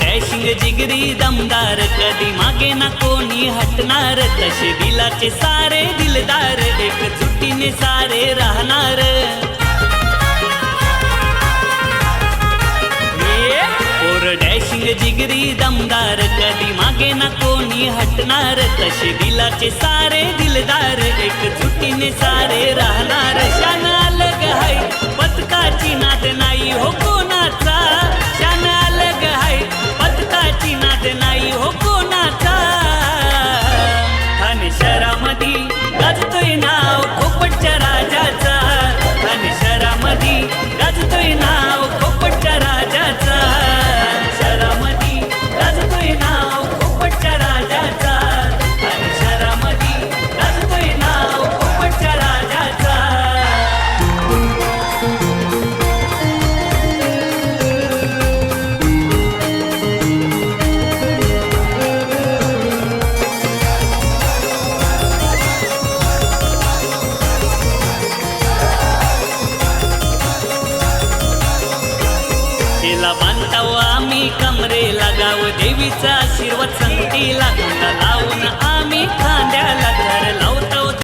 Dashing जिगरी दमदार कधी मागे ना कोणी हटणार तसे दिलाचे सारे दिलदार एक सारे राहणार. डॅशिंग जिगरी दमदार कधी मागे ना कोणी हटणार तसे दिलाचे सारे दिलदार एक जुटीने सारे राहणार. नाव खोपटच्या राजाचा तिला बांधताव आम्ही कमरेला गाव देवीचा आशीर्वाद सांग.